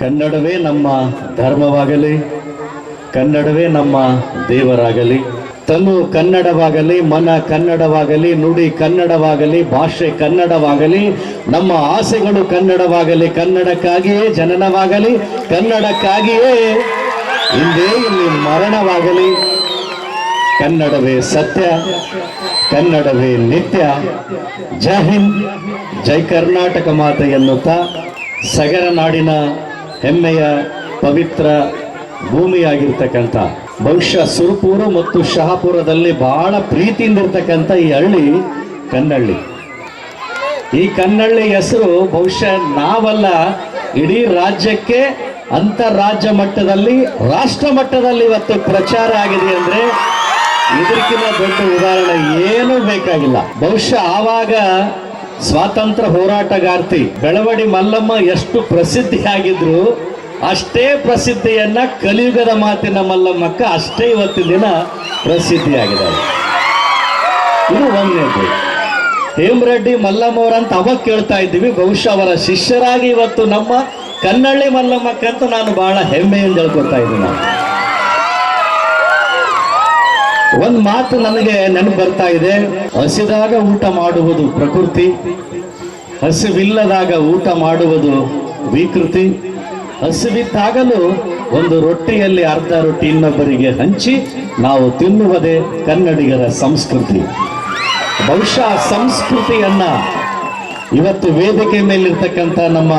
ಕನ್ನಡವೇ ನಮ್ಮ ಧರ್ಮವಾಗಲಿ, ಕನ್ನಡವೇ ನಮ್ಮ ದೇವರಾಗಲಿ. ತನು ಕನ್ನಡವಾಗಲಿ, ಮನ ಕನ್ನಡವಾಗಲಿ, ನುಡಿ ಕನ್ನಡವಾಗಲಿ, ಭಾಷೆ ಕನ್ನಡವಾಗಲಿ, ನಮ್ಮ ಆಸೆಗಳು ಕನ್ನಡವಾಗಲಿ, ಕನ್ನಡಕ್ಕಾಗಿಯೇ ಜನನವಾಗಲಿ, ಕನ್ನಡಕ್ಕಾಗಿಯೇ ಹಿಂದೆ ಇಲ್ಲಿ ಮರಣವಾಗಲಿ. ಕನ್ನಡವೇ ಸತ್ಯ, ಕನ್ನಡವೇ ನಿತ್ಯ. ಜೈ ಹಿಂದ್, ಜೈ ಕರ್ನಾಟಕ ಮಾತೆ ಎನ್ನುತ್ತಾ ಸಗರ ನಾಡಿನ ಹೆಮ್ಮೆಯ ಪವಿತ್ರ ಭೂಮಿಯಾಗಿರ್ತಕ್ಕಂಥ ಬಹುಶಃ ಸುರಪುರ ಮತ್ತು ಶಹಾಪುರದಲ್ಲಿ ಬಹಳ ಪ್ರೀತಿಯಿಂದ ಇರ್ತಕ್ಕಂಥ ಈ ಹಳ್ಳಿ ಕನ್ನಳ್ಳಿ. ಈ ಕನ್ನಳ್ಳಿ ಹೆಸರು ಬಹುಶಃ ನಾವಲ್ಲ, ಇಡೀ ರಾಜ್ಯಕ್ಕೆ ಅಂತಾರಾಜ್ಯ ಮಟ್ಟದಲ್ಲಿ, ರಾಷ್ಟ್ರ ಮಟ್ಟದಲ್ಲಿ ಇವತ್ತು ಪ್ರಚಾರ ಆಗಿದೆ ಅಂದ್ರೆ ಇದಕ್ಕಿಂತ ದೊಡ್ಡ ಉದಾಹರಣೆ ಏನೂ ಬೇಕಾಗಿಲ್ಲ. ಬಹುಶಃ ಆವಾಗ ಸ್ವಾತಂತ್ರ್ಯ ಹೋರಾಟಗಾರ್ತಿ ಬೆಳವಡಿ ಮಲ್ಲಮ್ಮ ಎಷ್ಟು ಪ್ರಸಿದ್ಧಿಯಾಗಿದ್ರು, ಅಷ್ಟೇ ಪ್ರಸಿದ್ಧಿಯನ್ನ ಕಲಿಯುಗದ ಮಾತಿನ ಮಲ್ಲಮ್ಮಕ್ಕ ಅಷ್ಟೇ ಇವತ್ತಿನ ದಿನ ಪ್ರಸಿದ್ಧಿಯಾಗಿದ್ದಾರೆ. ಇದು ಒಂದನೇದು ಹೇಮರೆಡ್ಡಿ ಮಲ್ಲಮ್ಮ ಅವರಂತ ಅವಾಗ ಕೇಳ್ತಾ ಇದ್ದೀವಿ, ಬಹುಶಃ ಅವರ ಶಿಷ್ಯರಾಗಿ ಇವತ್ತು ನಮ್ಮ ಕನ್ನಳ್ಳಿ ಮಲ್ಲಮ್ಮಕ್ಕಂತ ನಾನು ಬಹಳ ಹೆಮ್ಮೆಯಿಂದ ಹೇಳ್ಕೊಳ್ತಾ ಇದ್ದೀನಿ. ಒಂದ್ ಮಾತು ನನಗೆ ನೆನಪು ಬರ್ತಾ ಇದೆ. ಹಸಿದಾಗ ಊಟ ಮಾಡುವುದು ಪ್ರಕೃತಿ, ಹಸಿವಿಲ್ಲದಾಗ ಊಟ ಮಾಡುವುದು ವಿಕೃತಿ. ಹಸಿವಿದ್ದಾಗಲೂ ಒಂದು ರೊಟ್ಟಿಯಲ್ಲಿ ಅರ್ಧ ರೊಟ್ಟಿ ಇನ್ನೊಬ್ಬರಿಗೆ ಹಂಚಿ ನಾವು ತಿನ್ನುವುದೇ ಕನ್ನಡಿಗರ ಸಂಸ್ಕೃತಿ. ಬಹುಶಃ ಸಂಸ್ಕೃತಿಯನ್ನ ಇವತ್ತು ವೇದಿಕೆ ಮೇಲಿರ್ತಕ್ಕಂಥ ನಮ್ಮ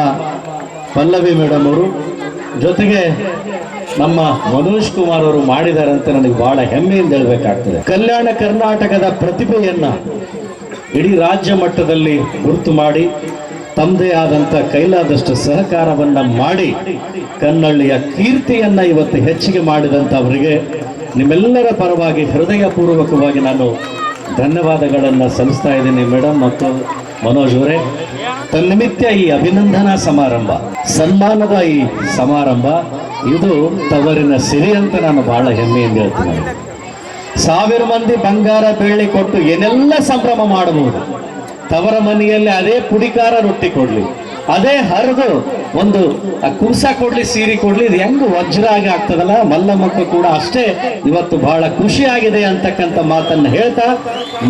ಪಲ್ಲವಿ ಮೇಡಮ್ ಅವರು ಜೊತೆಗೆ ನಮ್ಮ ಮನೋಜ್ ಕುಮಾರ್ ಅವರು ಮಾಡಿದ್ದಾರೆ ಅಂತ ನನಗೆ ಬಹಳ ಹೆಮ್ಮೆಯಿಂದ ಹೇಳ್ಬೇಕಾಗ್ತದೆ. ಕಲ್ಯಾಣ ಕರ್ನಾಟಕದ ಪ್ರತಿಭೆಯನ್ನ ಇಡೀ ರಾಜ್ಯ ಮಟ್ಟದಲ್ಲಿ ಗುರುತು ಮಾಡಿ ತಮ್ಮದೇ ಆದಂಥ ಕೈಲಾದಷ್ಟು ಸಹಕಾರವನ್ನು ಮಾಡಿ, ಕನ್ನಳ್ಳಿಯ ಕೀರ್ತಿಯನ್ನ ಇವತ್ತು ಹೆಚ್ಚಿಗೆ ಮಾಡಿದಂಥವರಿಗೆ ನಿಮ್ಮೆಲ್ಲರ ಪರವಾಗಿ ಹೃದಯಪೂರ್ವಕವಾಗಿ ನಾನು ಧನ್ಯವಾದಗಳನ್ನು ಸಲ್ಲಿಸ್ತಾ ಇದ್ದೀನಿ ಮೇಡಮ್ ಮತ್ತು ಮನೋಜ್ ಅವರೇ. ತನ್ನಿಮಿತ್ಯ ಈ ಅಭಿನಂದನಾ ಸಮಾರಂಭ, ಸನ್ಮಾನದ ಈ ಸಮಾರಂಭ ಇದು ತವರಿನ ಸಿರಿ ಅಂತ ನಾನು ಬಹಳ ಹೆಮ್ಮೆಯಿಂದ ಹೇಳ್ತೀನಿ. ಸಾವಿರ ಮಂದಿ ಬಂಗಾರ ಬೆಳ್ಳಿ ಕೊಟ್ಟು ಏನೆಲ್ಲ ಸಂಭ್ರಮ ಮಾಡಬಹುದು. ತವರ ಮನೆಯಲ್ಲಿ ಅದೇ ಪುಡಿಕಾರ ರೊಟ್ಟಿ ಕೊಡ್ಲಿ, ಅದೇ ಹರಿದು ಒಂದು ಕುಂಸ ಕೊಡ್ಲಿ, ಸೀರೆ ಕೊಡ್ಲಿ, ಇದು ಹೆಂಗ್ ವಜ್ರ ಆಗಿ ಆಗ್ತದಲ್ಲ ಮಲ್ಲಮ್ಮಕ್ಕ ಕೂಡ ಅಷ್ಟೇ ಇವತ್ತು ಬಹಳ ಖುಷಿಯಾಗಿದೆ ಅಂತಕ್ಕಂಥ ಮಾತನ್ನ ಹೇಳ್ತಾ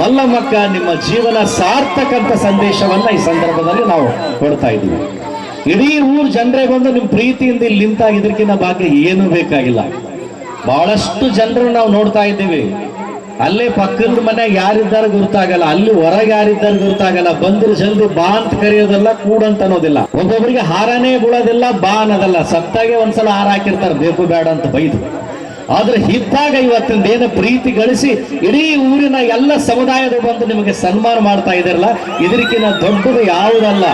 ಮಲ್ಲಮ್ಮಕ್ಕ ನಿಮ್ಮ ಜೀವನ ಸಾರ್ಥಕಂತ ಸಂದೇಶವನ್ನ ಈ ಸಂದರ್ಭದಲ್ಲಿ ನಾವು ಕೊಡ್ತಾ ಇದ್ದೀವಿ. ಇಡೀ ಊರ್ ಜನರೇ ಬಂದು ನಿಮ್ ಪ್ರೀತಿಯಿಂದ ಇಲ್ಲಿ ನಿಂತಾಗ ಇದಕ್ಕಿಂತ ಭಾಗ್ಯ ಏನೂ ಬೇಕಾಗಿಲ್ಲ. ಬಹಳಷ್ಟು ಜನರು ನಾವು ನೋಡ್ತಾ ಇದ್ದೀವಿ. ಅಲ್ಲೇ ಪಕ್ಕದ ಮನೆಯಾಗ ಯಾರಿದ್ದಾರೆ ಗುರ್ತಾಗಲ್ಲ, ಅಲ್ಲಿ ಹೊರಗೆ ಯಾರಿದ್ದಾರೆ ಗುರ್ತಾಗಲ್ಲ, ಬಂದ್ರೆ ಜಲ್ದಿ ಬಾ ಅಂತ ಕರೆಯೋದಲ್ಲ ಕೂಡ ಅಂತ ಅನ್ನೋದಿಲ್ಲ. ಒಬ್ಬೊಬ್ಬರಿಗೆ ಹಾರನೇ ಬೀಳೋದಿಲ್ಲ, ಬಾ ಅನ್ನೋದಲ್ಲ. ಸತ್ತಾಗೆ ಒಂದ್ಸಲ ಹಾರ ಹಾಕಿರ್ತಾರೆ, ಬೇಕು ಬೇಡ ಅಂತ ಬೈದು. ಆದ್ರೆ ಇದ್ದಾಗ ಇವತ್ತಿಂದ ಏನು ಪ್ರೀತಿ ಗಳಿಸಿ ಇಡೀ ಊರಿನ ಎಲ್ಲ ಸಮುದಾಯದ ಬಂದು ನಿಮಗೆ ಸನ್ಮಾನ ಮಾಡ್ತಾ ಇದಾರಲ್ಲ ಇದಕ್ಕಿಂತ ದೊಡ್ಡದು ಯಾವುದಲ್ಲ.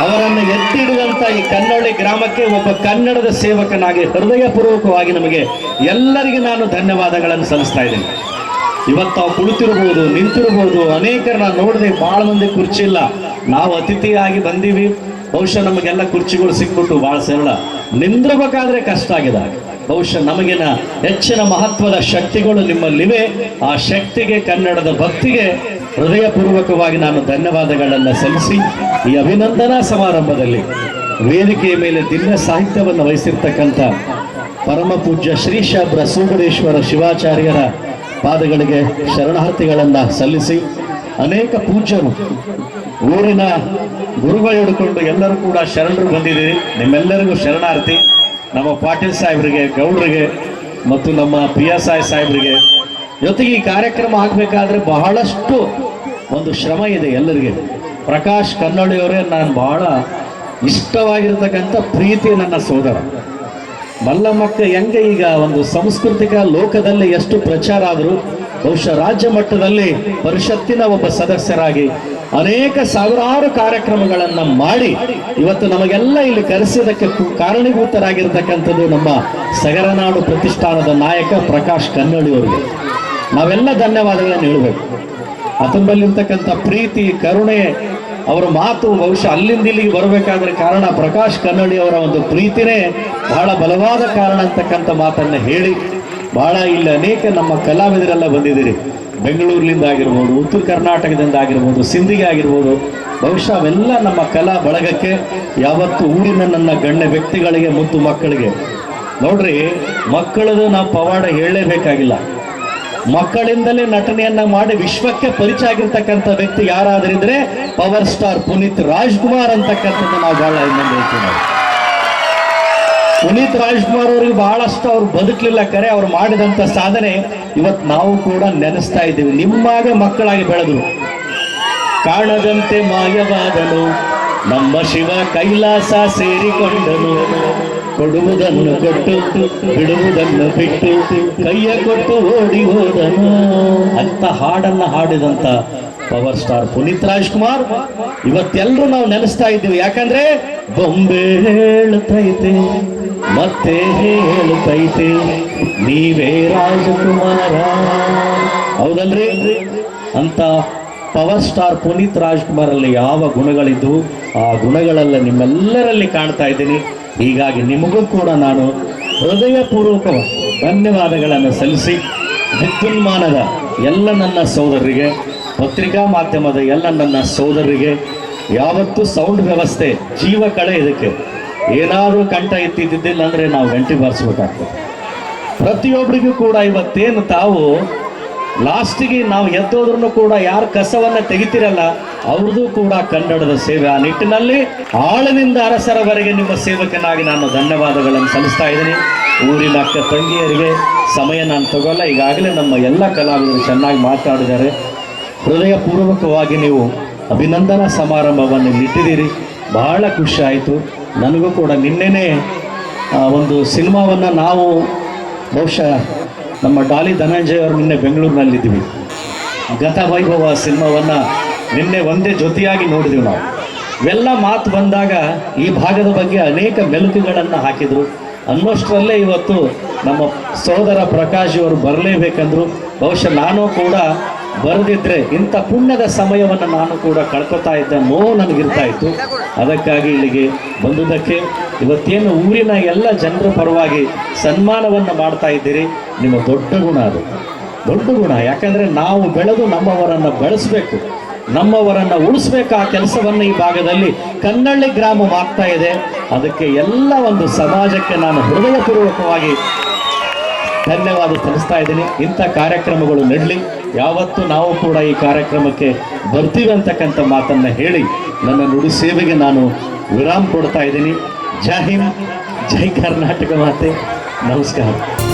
ಅವರನ್ನು ಎತ್ತಿಡುವಂತ ಈ ಕನ್ನೊಳ್ಳಿ ಗ್ರಾಮಕ್ಕೆ ಒಬ್ಬ ಕನ್ನಡದ ಸೇವಕನಾಗಿ ಹೃದಯಪೂರ್ವಕವಾಗಿ ನಮಗೆ ಎಲ್ಲರಿಗೆ ನಾನು ಧನ್ಯವಾದಗಳನ್ನು ಸಲ್ಲಿಸ್ತಾ ಇದ್ದೇನೆ. ಇವತ್ತು ನಾವು ಕುಳಿತಿರ್ಬೋದು ನಿಂತಿರ್ಬೋದು ಅನೇಕರನ್ನ ನೋಡದೆ ಬಹಳ ಮಂದಿ ಕುರ್ಚಿ ಇಲ್ಲ. ನಾವು ಅತಿಥಿಯಾಗಿ ಬಂದೀವಿ. ಬಹುಶಃ ನಮಗೆಲ್ಲ ಕುರ್ಚಿಗಳು ಸಿಕ್ಬಿಟ್ಟು ಬಹಳ ಸರಳ. ನಿಂದ್ರಬೇಕಾದ್ರೆ ಕಷ್ಟ ಆಗಿದೆ ಬಹುಶಃ ನಮಗಿನ ಹೆಚ್ಚಿನ ಮಹತ್ವದ ಶಕ್ತಿಗಳು ನಿಮ್ಮಲ್ಲಿವೆ. ಆ ಶಕ್ತಿಗೆ, ಕನ್ನಡದ ಭಕ್ತಿಗೆ ಹೃದಯಪೂರ್ವಕವಾಗಿ ನಾನು ಧನ್ಯವಾದಗಳನ್ನು ಸಲ್ಲಿಸಿ ಈ ಅಭಿನಂದನಾ ಸಮಾರಂಭದಲ್ಲಿ ವೇದಿಕೆಯ ಮೇಲೆ ದಿನ ಸಾಹಿತ್ಯವನ್ನು ವಹಿಸಿರ್ತಕ್ಕಂಥ ಪರಮ ಪೂಜ್ಯ ಶ್ರೀ ಶಾಬ್ರ ಶಿವಾಚಾರ್ಯರ ಪಾದಗಳಿಗೆ ಶರಣಾರ್ಥಿಗಳನ್ನು ಸಲ್ಲಿಸಿ ಅನೇಕ ಪೂಜ್ಯರು, ಊರಿನ ಗುರುಗಳು ಹಿಡ್ಕೊಂಡು ಎಲ್ಲರೂ ಕೂಡ ಶರಣರು ಬಂದಿದ್ದೀರಿ. ನಿಮ್ಮೆಲ್ಲರಿಗೂ ಶರಣಾರ್ಥಿ. ನಮ್ಮ ಪಾಟೀಲ್ ಸಾಹೇಬರಿಗೆ, ಗೌಡರಿಗೆ ಮತ್ತು ನಮ್ಮ ಪಿ ಎಸ್ ಐ ಸಾಹೇಬರಿಗೆ ಜೊತೆಗೆ ಈ ಕಾರ್ಯಕ್ರಮ ಆಗಬೇಕಾದ್ರೆ ಬಹಳಷ್ಟು ಒಂದು ಶ್ರಮ ಇದೆ ಎಲ್ಲರಿಗೆ. ಪ್ರಕಾಶ್ ಕನ್ನಡಿಯವರೇ ನಾನು ಬಹಳ ಇಷ್ಟವಾಗಿರ್ತಕ್ಕಂಥ ಪ್ರೀತಿ ನನ್ನ ಸೋದರ. ಮಲ್ಲಮ್ಮಕ್ಕ ಹೆಂಗೆ ಈಗ ಒಂದು ಸಾಂಸ್ಕೃತಿಕ ಲೋಕದಲ್ಲಿ ಎಷ್ಟು ಪ್ರಚಾರ ಆದರೂ ಬಹುಶಃ ರಾಜ್ಯ ಮಟ್ಟದಲ್ಲಿ ಪರಿಷತ್ತಿನ ಒಬ್ಬ ಸದಸ್ಯರಾಗಿ ಅನೇಕ ಸಾವಿರಾರು ಕಾರ್ಯಕ್ರಮಗಳನ್ನು ಮಾಡಿ ಇವತ್ತು ನಮಗೆಲ್ಲ ಇಲ್ಲಿ ಕರೆಸಿದಕ್ಕೆ ಕಾರಣೀಭೂತರಾಗಿರ್ತಕ್ಕಂಥದ್ದು ನಮ್ಮ ಸಗರನಾಡು ಪ್ರತಿಷ್ಠಾನದ ನಾಯಕ ಪ್ರಕಾಶ್ ಕನ್ನಡಿ ಅವರಿಗೆ ನಾವೆಲ್ಲ ಧನ್ಯವಾದಗಳನ್ನು ಹೇಳಬೇಕು. ಅತಂಬಲ್ಲಿರ್ತಕ್ಕಂಥ ಪ್ರೀತಿ, ಕರುಣೆ, ಅವರ ಮಾತು ಬಹುಶಃ ಅಲ್ಲಿಂದ ಇಲ್ಲಿಗೆ ಬರಬೇಕಾದ್ರೆ ಕಾರಣ ಪ್ರಕಾಶ್ ಕನ್ನಡಿ ಅವರ ಒಂದು ಪ್ರೀತಿನೇ ಬಹಳ ಬಲವಾದ ಕಾರಣ ಅಂತಕ್ಕಂಥ ಮಾತನ್ನು ಹೇಳಿ ಬಹಳ ಇಲ್ಲಿ ಅನೇಕ ನಮ್ಮ ಕಲಾವಿದರೆಲ್ಲ ಬಂದಿದ್ದೀರಿ. ಬೆಂಗಳೂರಿನಿಂದ ಆಗಿರ್ಬೋದು, ಉತ್ತರ ಕರ್ನಾಟಕದಿಂದ ಆಗಿರ್ಬೋದು, ಸಿಂಧಿಗೆ ಆಗಿರ್ಬೋದು, ಬಹುಶಃ ಅವೆಲ್ಲ ನಮ್ಮ ಕಲಾ ಬಳಗಕ್ಕೆ ಯಾವತ್ತು ಊರಿನ ನನ್ನ ಗಣ್ಯ ವ್ಯಕ್ತಿಗಳಿಗೆ, ಮತ್ತು ಮಕ್ಕಳಿಗೆ. ನೋಡ್ರಿ, ಮಕ್ಕಳದು ನಾವು ಪವಾಡ ಹೇಳಲೇಬೇಕಾಗಿಲ್ಲ. ಮಕ್ಕಳಿಂದಲೇ ನಟನೆಯನ್ನ ಮಾಡಿ ವಿಶ್ವಕ್ಕೆ ಪರಿಚಯ ಆಗಿರ್ತಕ್ಕಂಥ ವ್ಯಕ್ತಿ ಯಾರಾದ್ರಿದ್ರೆ ಪವರ್ ಸ್ಟಾರ್ ಪುನೀತ್ ರಾಜ್ಕುಮಾರ್ ಅಂತಕ್ಕಂಥದ್ದು ನಾವು ಬಹಳ ಇನ್ನೊಂದು ಹೇಳ್ತೀವಿ ಪುನೀತ್ ರಾಜ್ಕುಮಾರ್ ಅವರಿಗೆ ಬಹಳಷ್ಟು ಅವ್ರು ಬದುಕಲಿಲ್ಲ. ಕರೆ ಅವ್ರು ಮಾಡಿದಂತ ಸಾಧನೆ ಇವತ್ತು ನಾವು ಕೂಡ ನೆನೆಸ್ತಾ ಇದ್ದೀವಿ. ನಿಮ್ಮಾಗೆ ಮಕ್ಕಳಾಗಿ ಬೆಳೆದ್ರು. ಕಾಣದಂತೆ ಮಾಯವಾದನು. ನಮ್ಮ ಶಿವ ಕೈಲಾಸ ಸೇರಿಕೊಂಡನು. ಕೊಡುವುದನ್ನು ಕೊಟ್ಟು, ಬಿಡುವುದನ್ನು ಬಿಟ್ಟು, ಕೈಯ ಕೊಟ್ಟು ಓಡಿ ಹೋದನು. ಅಂತ ಹಾಡನ್ನ ಹಾಡಿದಂತ ಪವರ್ ಸ್ಟಾರ್ ಪುನೀತ್ ರಾಜ್ಕುಮಾರ್ ಇವತ್ತೆಲ್ಲರೂ ನಾವು ನೆನೆಸ್ತಾ ಇದ್ದೀವಿ. ಯಾಕಂದ್ರೆ ಬೊಂಬೆ ಹೇಳುತ್ತೈತೆ, ಮತ್ತೆ ಹೇಳುತ್ತೈತೆ, ನೀವೇ ರಾಜಕುಮಾರ. ಹೌದಲ್ರಿ? ಅಂತ ಪವರ್ ಸ್ಟಾರ್ ಪುನೀತ್ ರಾಜ್ಕುಮಾರಲ್ಲಿ ಯಾವ ಗುಣಗಳಿದ್ದವು, ಆ ಗುಣಗಳೆಲ್ಲ ನಿಮ್ಮೆಲ್ಲರಲ್ಲಿ ಕಾಣ್ತಾ ಇದ್ದೀನಿ. ಹೀಗಾಗಿ ನಿಮಗೂ ಕೂಡ ನಾನು ಹೃದಯಪೂರ್ವಕ ಧನ್ಯವಾದಗಳನ್ನು ಸಲ್ಲಿಸಿ ವಿದ್ಯುನ್ಮಾನದ ಎಲ್ಲ ನನ್ನ ಸೋದರರಿಗೆ, ಪತ್ರಿಕಾ ಮಾಧ್ಯಮದ ಎಲ್ಲ ನನ್ನ ಸೋದರರಿಗೆ, ಯಾವತ್ತೂ ಸೌಂಡ್ ವ್ಯವಸ್ಥೆ, ಜೀವ ಕಳೆ ಇದಕ್ಕೆ ಏನಾದರೂ ಕಂಠ ಎತ್ತಿದ್ದಿಲ್ಲ ಅಂದರೆ ನಾವು ಗಂಟೆ ಬಾರಿಸ್ಬೇಕಾಗ್ತದೆ. ಪ್ರತಿಯೊಬ್ಬರಿಗೂ ಕೂಡ ಇವತ್ತೇನು ತಾವು ಲಾಸ್ಟಿಗೆ ನಾವು ಎದ್ದೋದ್ರೂ ಕೂಡ ಯಾರು ಕಸವನ್ನ ತೆಗಿತಿರಲ್ಲ ಅವ್ರದ್ದು ಕೂಡ ಕನ್ನಡದ ಸೇವೆ. ಆ ನಿಟ್ಟಿನಲ್ಲಿ ಆಳದಿಂದ ಅರಸರವರೆಗೆ ನಿಮ್ಮ ಸೇವಕನಾಗಿ ನಾನು ಧನ್ಯವಾದಗಳನ್ನು ಸಲ್ಲಿಸ್ತಾ ಇದ್ದೀನಿ. ಊರಿನ ಅಕ್ಕ ತಂಗಿಯರಿಗೆ ಸಮಯ ನಾನು ತಗೋಲ್ಲ. ಈಗಾಗಲೇ ನಮ್ಮ ಎಲ್ಲ ಕಲಾವಿದರು ಚೆನ್ನಾಗಿ ಮಾತಾಡಿದ್ದಾರೆ. ಹೃದಯಪೂರ್ವಕವಾಗಿ ನೀವು ಅಭಿನಂದನಾ ಸಮಾರಂಭವನ್ನು ಇಟ್ಟಿದ್ದೀರಿ. ಬಹಳ ಖುಷಿ ಆಯಿತು ನನಗೂ ಕೂಡ ನಿನ್ನೆನೇ ಒಂದು ಸಿನಿಮಾವನ್ನು ನಾವು ಬಹುಶಃ ನಮ್ಮ ಡಾಲಿ ಧನಂಜಯ ಅವರು ನಿನ್ನೆ ಬೆಂಗಳೂರಿನಲ್ಲಿದ್ದೀವಿ. ಗತ ವೈಭವ ಸಿನಿಮಾವನ್ನು ನಿನ್ನೆ ಒಂದೇ ಜೊತೆಯಾಗಿ ನೋಡಿದ್ವಿ ನಾವು. ಇವೆಲ್ಲ ಮಾತು ಬಂದಾಗ ಈ ಭಾಗದ ಬಗ್ಗೆ ಅನೇಕ ಮೆಲುಕುಗಳನ್ನು ಹಾಕಿದರು. ಅನ್ನೋಷ್ಟರಲ್ಲೇ ಇವತ್ತು ನಮ್ಮ ಸಹೋದರ ಪ್ರಕಾಶ್ ಅವರು ಬರಲೇಬೇಕಂದ್ರು. ಬಹುಶಃ ನಾನು ಕೂಡ ಬರೆದಿದ್ರೆ ಇಂಥ ಪುಣ್ಯದ ಸಮಯವನ್ನು ನಾನು ಕೂಡ ಕಳ್ಕೊತಾ ಇದ್ದ ನೋವು ನನಗಿರ್ತಾ ಇತ್ತು. ಅದಕ್ಕಾಗಿ ಇಲ್ಲಿಗೆ ಬಂದುದಕ್ಕೆ ಇವತ್ತೇನು ಊರಿನ ಎಲ್ಲ ಜನರ ಪರವಾಗಿ ಸನ್ಮಾನವನ್ನು ಮಾಡ್ತಾ ಇದ್ದೀರಿ. ನಿಮ್ಮ ದೊಡ್ಡ ಗುಣ ಅದು. ದೊಡ್ಡ ಗುಣ. ಯಾಕಂದರೆ ನಾವು ಬೆಳೆದು ನಮ್ಮವರನ್ನು ಬೆಳೆಸಬೇಕು. ನಮ್ಮವರನ್ನು ಉಳಿಸ್ಬೇಕು ಆ ಕೆಲಸವನ್ನು ಈ ಭಾಗದಲ್ಲಿ. ಕನ್ನಳ್ಳಿ ಗ್ರಾಮವಾಗ್ತಾ ಇದೆ. ಅದಕ್ಕೆ ಎಲ್ಲ ಒಂದು ಸಮಾಜಕ್ಕೆ ನಾನು ಹೃದಯಪೂರ್ವಕವಾಗಿ ಧನ್ಯವಾದ ಸಲ್ಲಿಸ್ತಾ ಇದ್ದೀನಿ. ಇಂಥ ಕಾರ್ಯಕ್ರಮಗಳು ನಡಲಿ. ಯಾವತ್ತು ನಾವು ಕೂಡ ಈ ಕಾರ್ಯಕ್ರಮಕ್ಕೆ ಬರ್ತೀವಿ ಅಂತಕ್ಕಂಥ ಮಾತನ್ನು ಹೇಳಿ ನನ್ನ ನುಡಿ ಸೇವೆಗೆ ನಾನು ವಿರಾಮ ಕೊಡ್ತಾ ಇದ್ದೀನಿ. ಜೈ ಜೈ ಕರ್ನಾಟಕ ಮಾತೆ. ನಮಸ್ಕಾರ.